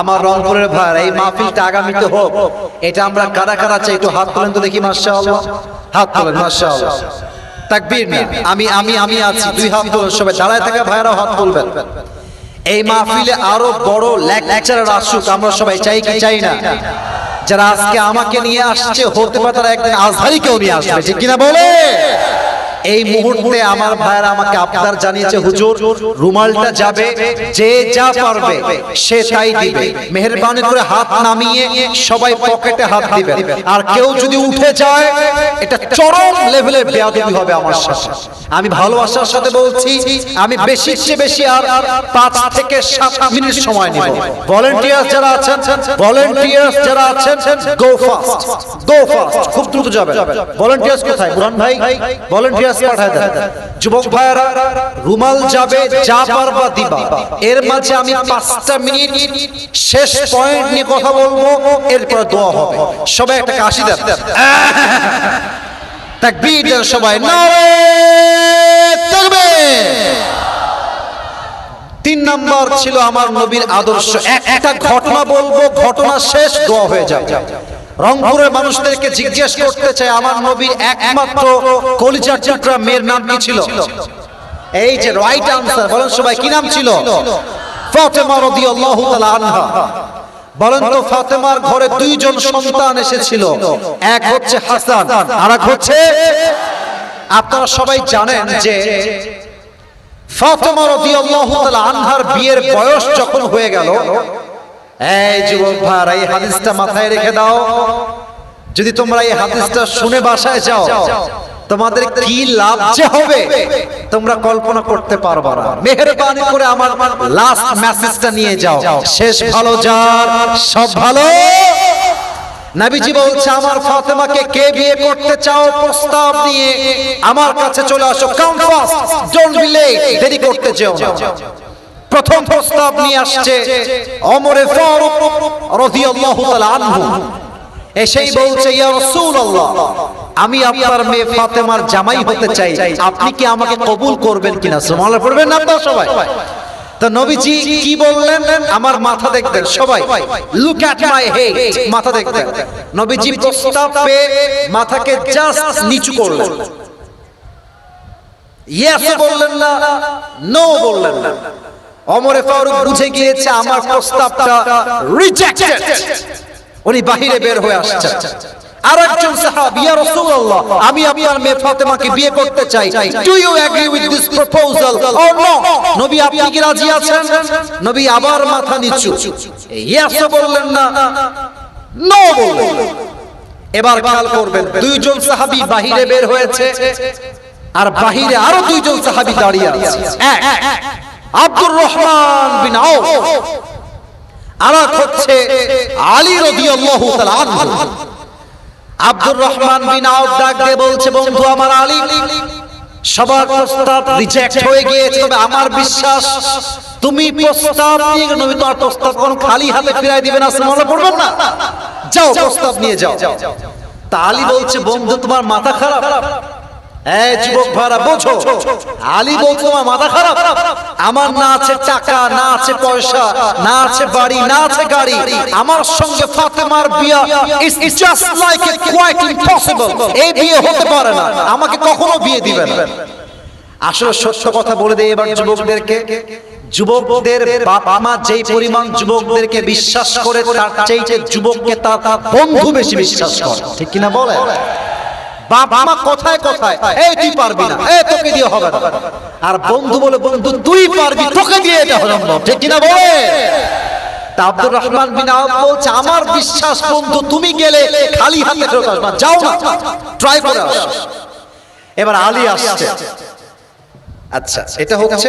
আমার রংপুরের ভাই এই মাহফিলটা আগামীতে হোক। এটা আমরা কারা কারা চাই, একটু হাত তোলেন তো দেখি, মাশাআল্লাহ। হাত তোলেন, মাশাআল্লাহ। তাকবীর আমি আমি আমি আছি, দুই হাত তোলেন সবাই, দাঁড়ায় থাকা ভাইরাও হাত তুলবেন। এই মাহফিলে আরও বড় লেকচারার আসুক, আমরা সবাই চাই কি চাই না। যারা আজকে আমাকে নিয়ে আসছে, হতে পারে তারা একদিন আজহারিকেও নিয়ে আসবে, ঠিক কিনা বলে? এই মুহূর্তে আমার ভাইয়েরা আমাকে আপনার জানিয়েছে, হুজুর, রুমালটা যাবে, যে যা পারবে সে তাই দিবে। মেহেরবানি করে হাত নামিয়ে সবাই পকেটে হাত দিবে আর কেউ যদি উঠে যায়, এটা চরম লেভেলের বেয়াদবি হবে আমার সাথে। আমি ভালোবাসার সাথে বলছি, আমি বেশি চেয়ে বেশি আর পাঁচ থেকে সাত মিনিট সময় নিব। ভলেন্টিয়ার যারা আছেন ভলেন্টিয়ার যারা আছেন গো ফাস্ট গো ফাস্ট খুব দ্রুত যাবে ভলেন্টিয়ার্স কোথায়? বুরহান ভাই? ভলেন্টিয়ার্স রুমাল এর মাঝে আমি কথা বলব, এরপর সবাই একটা তিন নম্বর ছিল আমার নবীর আদর্শ। একটা ঘটনা বলব, ঘটনা শেষ, দোয়া হয়ে যাবে। রংপুরের মানুষদেরকে জিজ্ঞেস করতে চাই, আমার নবীর একমাত্র কলিজার টুকরা মেয়ের নাম কি ছিল? এই যে রাইট আনসার বলেন সবাই, কি নাম ছিল? ফাতেমা রাদিয়াল্লাহু তাআলা আনহা। বলেন তো, ফাতেমার ঘরে দুইজন সন্তান এসেছিল। এক হচ্ছে হাসান আর এক হচ্ছে আপনারা সবাই জানেন যে ফাতেমা রাদিয়াল্লাহু তাআলা আনহার বিয়ের বয়স যখন হয়ে গেল এই যুবক ভাই, এই হাদিসটা মাথায় রেখে দাও। যদি তোমরা এই হাদিসটা শুনে বাসায় যাও, তোমাদের কি লাভ যে হবে, তোমরা কল্পনা করতে পারবা না। মেহেরবানি করে আমার লাস্ট মেসেজটা নিয়ে যাও। শেষ ভালো যার, সব ভালো? নাবিজি বলছে, আমার ফাতেমাকে কে বিয়ে করতে চাও? প্রস্তাব নিয়ে আমার কাছে চলে আসো। Come fast don't be late দেরি করতে যেও না। প্রথম প্রস্তাব নিয়ে আসছে অমরে ফারুক রাদিয়াল্লাহু তাআলা আনহু। এসেই বলছে, ইয়া রাসূলুল্লাহ, আমি আপনার মেয়ে ফাতেমার জামাই হতে চাই। আপনি কি আমাকে কবুল করবেন কিনা? সুবহানাল্লাহ পড়বেন না আপনারা সবাই? তো নবীজি কি বললেন? আমার মাথা দেখতেন সবাই। লুক অ্যাট মাই হেড মাথা দেখতেন নবীজি প্রস্তাব পেয়ে মাথাকে জাস্ট নিচু করলেন। ইয়েস বললেন না নো বললেন না। অমরে ফারুক বুঝে গিয়েছে আমার প্রস্তাবটা রিজেক্টেড উনি বাহিরে বের হয়ে আসছে আরেকজন সাহাবী, ইয়া রাসূলুল্লাহ, আমি আপনার মেয়ে ফাতেমাকে বিয়ে করতে চাই। Do you agree with this proposal or no নবী, আপনি কি রাজি আছেন? নবী আবার মাথা নিচু। ইয়েস বললেন না। নো বললেন। এবার খেয়াল করবেন, দুইজন সাহাবী বাহিরে বের হয়েছে আর বাহিরে আরও দুইজন সাহাবী দাঁড়িয়ে আছে। এক আব্দুর রহমান বিন আউফ। আরেক হচ্ছে আলী রাদিয়াল্লাহু তাআলা আব্দুর রহমান বিন আউফ ডাক বলছে, বন্ধু, আমার আলী সবার প্রস্তাব রিজেক্ট হয়ে গিয়েছে, তবে আমার বিশ্বাস, তুমি প্রস্তাব নিয়ে নবী তোমার প্রস্তাব কোন খালি হাতে ফিরাই দিবেন না মনে পড়বেন না। যাও, প্রস্তাব নিয়ে যাও। তা আলী বলছে, বন্ধু, তোমার মাথা খারাপ। এই যুবক ভাড়া বোঝো। আলী বলছে তোমার মাথা খারাপ? আমার না আছে টাকা না আছে পয়সা না আছে বাড়ি না আছে গাড়ি। আমার সঙ্গে ফাতেমার বিয়া it's just like a quite impossible এই বিয়ে হতে পারে না। আমাকে কখনো বিয়ে দিবে না। আসলে সত্য কথা বলে দেই এবার যুবকদেরকে। যুবকদের বাবা মা যেই পরিমাণ যুবকদেরকে বিশ্বাস করে তার চাইতে যুবককে তার বন্ধু বেশি বিশ্বাস করে। ঠিক কিনা বলে। কথায় কথায়, এই তুই পারবি দিয়ে হবে আর বন্ধু বলে, বন্ধু, তুই পারবি, তোকে আমার বিশ্বাস বন্ধু, তুমি গেলে খালি হাতে যাও না ট্রাই করে এবার আলী আসছে। আচ্ছা এটা হচ্ছে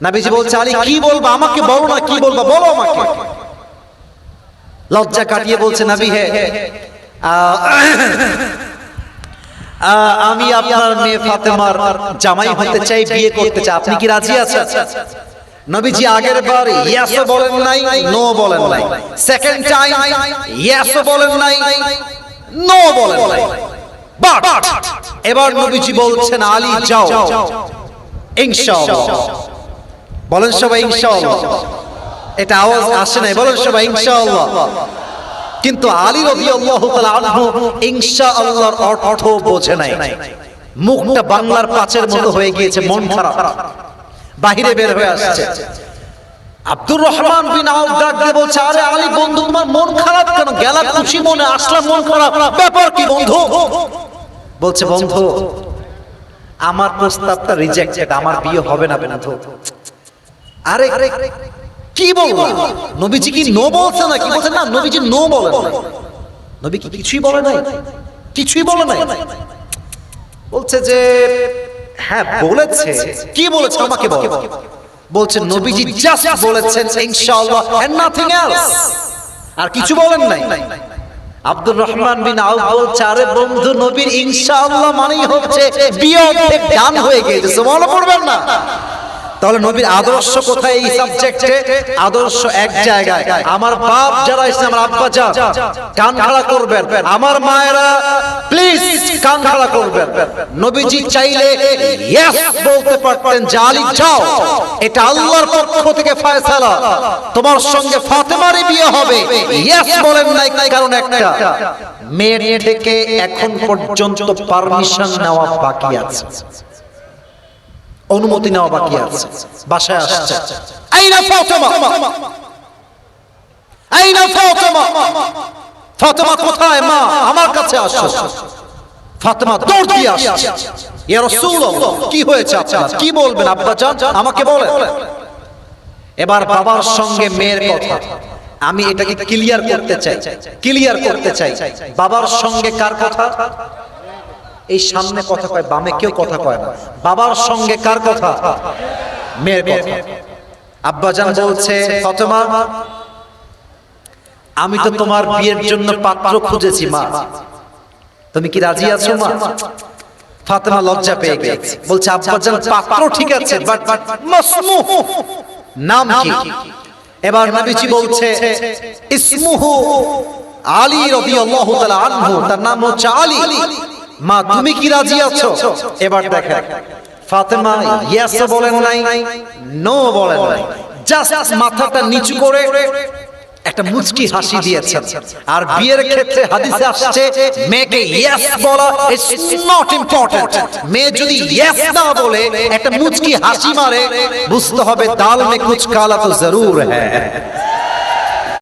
নাবিজি বলছে আলী কি বলব? আমাকে বলো না কি বলব? বলো আমাকে। লজ্জা কাটিয়ে বলছে নবী হে আহ, আহ, আমি আপনার মেয়ে ফাতেমার জামাই হতে চাই বিয়ে করতে চাই। আপনি কি রাজি আছেন? নবীজি আগের বার ইয়াসও বলেন নাই নো বলেন নাই। সেকেন্ড টাইম ইয়াসও বলেন নাই নো বলেন নাই। বাট এবার নবীজি বলছেন আলী যাও। ইনশাআল্লাহ। বলেন সবাই ইনশাআল্লাহ। এটা আওয়াজ আসে নাই বলেন সবাই ইনশাআল্লাহ। কিন্তু আলী রাদিয়াল্লাহু তাআলা আনহু ইনশাআল্লাহর অর্থ বোঝে নাই। মুখটা বাংলার পাঁচের মতো হয়ে গিয়েছে মন খারাপ। বাহিরে বের হয়ে আসছে। আব্দুর রহমান বিন আউফ ডাক দিয়ে বলছে আরে আলী বন্ধু তোমার মন খারাপ কেন? গেলা খুশি মনে আসলাম মন খারাপ। ব্যাপার কি বন্ধু? বলছে বন্ধু আমার প্রস্তাবটা রিজেক্টেড আমার বিয়ে হবে না বন্ধু। আরে কি বলব নবীজি কি নো বলছে না কি বলছে না নবীজি নো বলে নবী কি কিছুই বলে নাই? কিছুই বলে নাই? বলছে যে হ্যাঁ বলেছে। কি বলেছে? আমাকে বল। বলছে নবীজি জাস্ট বলেছেন ইনশাআল্লাহ এন্ড নাথিং এলস আর কিছু বলেন নাই? আব্দুর রহমান বিন আউফ বলছে আরে বন্ধু নবীর ইনশাআল্লাহ মানেই হচ্ছে বিয়ে অর্ধেক ডান হয়ে গিয়েছে। মনে পড়বেন না। তাহলে নবীর আদর্শ কোথায় এই সাবজেক্টে আদর্শ এক জায়গায়। আমার বাপ যারা এসে আমার আব্বা যা, কান খাড়া করবেন। আমার মায়েরা প্লিজ কান খাড়া করবেন। নবীজি চাইলে ইয়েস বলতে পারতেন আলী, যাও। এটা আল্লাহর পক্ষ থেকে ফয়সালা। তোমার সঙ্গে ফাতেমারই বিয়ে হবে। ইয়েস বলেন নাই কারণ একটা? মেয়ের থেকে এখন পর্যন্ত পারমিশন নেওয়া বাকি আছে। অনুমতি নেওয়া বাকি আছে। বাসায় আসছে। আইনা ফাতেমা। আইনা ফাতেমা। ফাতেমা কোথায়? মা, আমার কাছে আসো। ফাতেমা দৌড় দিয়ে আসছে। ইয়া রাসূলুল্লাহ, কি হয়েছে আপনার? কি বলবেন আব্বা আমাকে বলেন। এবার বাবার সঙ্গে মেয়ের কথা। আমি এটাকে ক্লিয়ার করতে চাই। ক্লিয়ার করতে চাই। বাবার সঙ্গে কার কথা? এই সামনে কথা কয় বামে কেউ কথা কয় না। বাবার সঙ্গে কার কথা? মেয়ের কথা। আব্বাজান বলছে ফতেমা আমি তো তোমার বিয়ের জন্য পাত্র খুঁজেছি মা। তুমি কি রাজি আছো মা? ফাতেমা লজ্জা পেয়ে গেছে। বলছে আব্বাজান পাত্র ঠিক আছে বাট বাট মাসমু। নাম কি? এবার নবীজি বলছে ইসমুহু আলী রাদিয়াল্লাহু তাআলা আনহু। তার নাম হচ্ছে আলী। মা, তুমি কি রাজি আছো? এবার দেখেন ফাতেমা ইয়েস বলেন নাই, নো বলেন নাই। জাস্ট মাথাটা নিচু করে একটা মুচকি হাসি দিয়েছেন। আর বিয়ের ক্ষেত্রে হাদিসে আসছে, মেয়েকে ইয়েস বলা ইজ নট ইম্পর্টেন্ট মেয়ে যদি ইয়েস না বলে, একটা মুচকি হাসি মারে, বুঝতে হবে দাল মে কুছ কালা তো জরুর হ্যায়।